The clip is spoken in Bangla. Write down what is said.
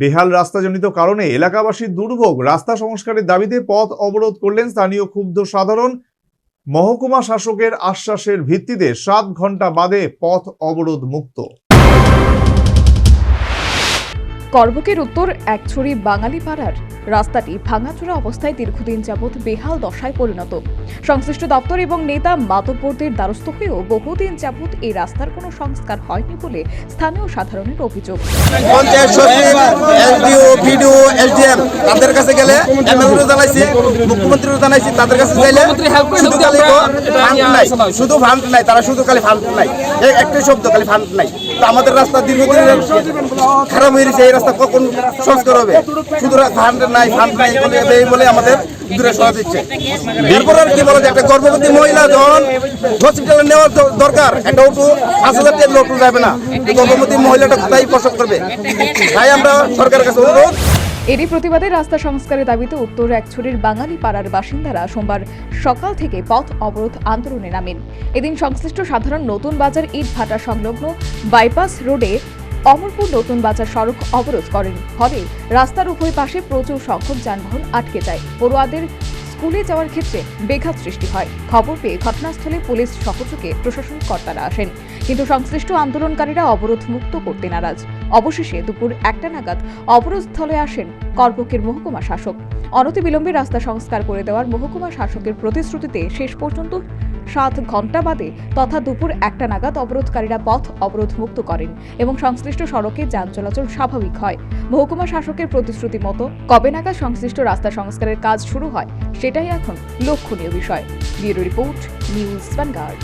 বেহাল রাস্তাজনিত কারণে এলাকাবাসীর দুর্ভোগ। রাস্তা সংস্কারের দাবিতে পথ অবরোধ করলেন স্থানীয় ক্ষুব্ধ সাধারণ মহকুমা শাসকের আশ্বাসের ভিত্তিতে সাত ঘণ্টা বাদে পথ অবরোধ মুক্ত। করবকের উত্তর একছড়ি বাঙালি পাড়ার রাস্তাটি ভাঙাচোরা অবস্থায় দীর্ঘদিন যাবৎ বেহাল দশায় পরিণত। সংশ্লিষ্ট দপ্তর এবং নেতা মাতব্বরদের দ্বারস্থ হয়েও বহুদিন যাবৎ এই রাস্তার কোনো সংস্কার হয়নি বলে স্থানীয় সাধারণের অভিযোগ। পঞ্চায়েত সচিব এসডিএম তাদের কাছে গেলে এমএলএও জানাইছি মুখ্যমন্ত্রীও জানাইছি তাদের কাছে গেলে শুধু খালি ফান্ড নাই শুধু ফান্ড নাই তারা শুধু খালি ফান্ড নাই। একটাই শব্দ খালি ফান্ড নাই। আমাদের রাস্তা দীর্ঘদিন খারাপ হয়ে গেছে এই রাস্তা কখন সংস্কার হবে? শুধু ফান্ড নাই ফান্ড নাই বলে বলে আমাদের দূরে দিচ্ছে। এরপর আর কি বলা যায়, একটা গর্ভবতী মহিলা যখন হসপিটালে নেওয়ার দরকার, একটা অটো পাঁচ হাজার টাকা যাবে না। গর্ভবতী মহিলাটা কোথায় প্রসব করবে? তাই আমরা সরকারের কাছে অনুরোধ। এরই প্রতিবাদে রাস্তা সংস্কারের দাবিতে উত্তর একছড়ির বাঙালি পাড়ার বাসিন্দারা সোমবার সকাল থেকে পথ অবরোধ আন্দোলনে নামেন। এদিন সংশ্লিষ্ট সাধারণ নতুন বাজার ইট ভাটা সংলগ্ন বাইপাস রোডে অমরপুর নতুন বাজার সড়ক অবরোধ করেন। ফলে রাস্তার উভয় পাশে প্রচুর সংখ্যক যানবাহন আটকে যায়। পড়ুয়াদের স্কুলে যাওয়ার ক্ষেত্রে বেঘাত সৃষ্টি হয়। খবর পেয়ে ঘটনাস্থলে পুলিশ সহযোগে প্রশাসনিক কর্তারা আসেন। কিন্তু সংশ্লিষ্ট আন্দোলনকারীরা অবরোধ মুক্ত করতে নারাজ। অবশেষে দুপুর একটা নাগাদ অবরোধস্থলে আসেন কর্পকের মহকুমা শাসক। অনতিবিলম্বে রাস্তা সংস্কার করে দেওয়ার মহকুমা শাসকের প্রতিশ্রুতিতে শেষ পর্যন্ত সাত ঘণ্টা বাদে তথা দুপুর একটা নাগাদ অবরোধকারীরা পথ অবরোধ মুক্ত করেন এবং সংশ্লিষ্ট সড়কে যান চলাচল স্বাভাবিক হয়। মহকুমা শাসকের প্রতিশ্রুতি মতো কবে নাগাদ সংশ্লিষ্ট রাস্তা সংস্কারের কাজ শুরু হয়, সেটাই এখন লক্ষণীয় বিষয়। Bureau report, news vanguard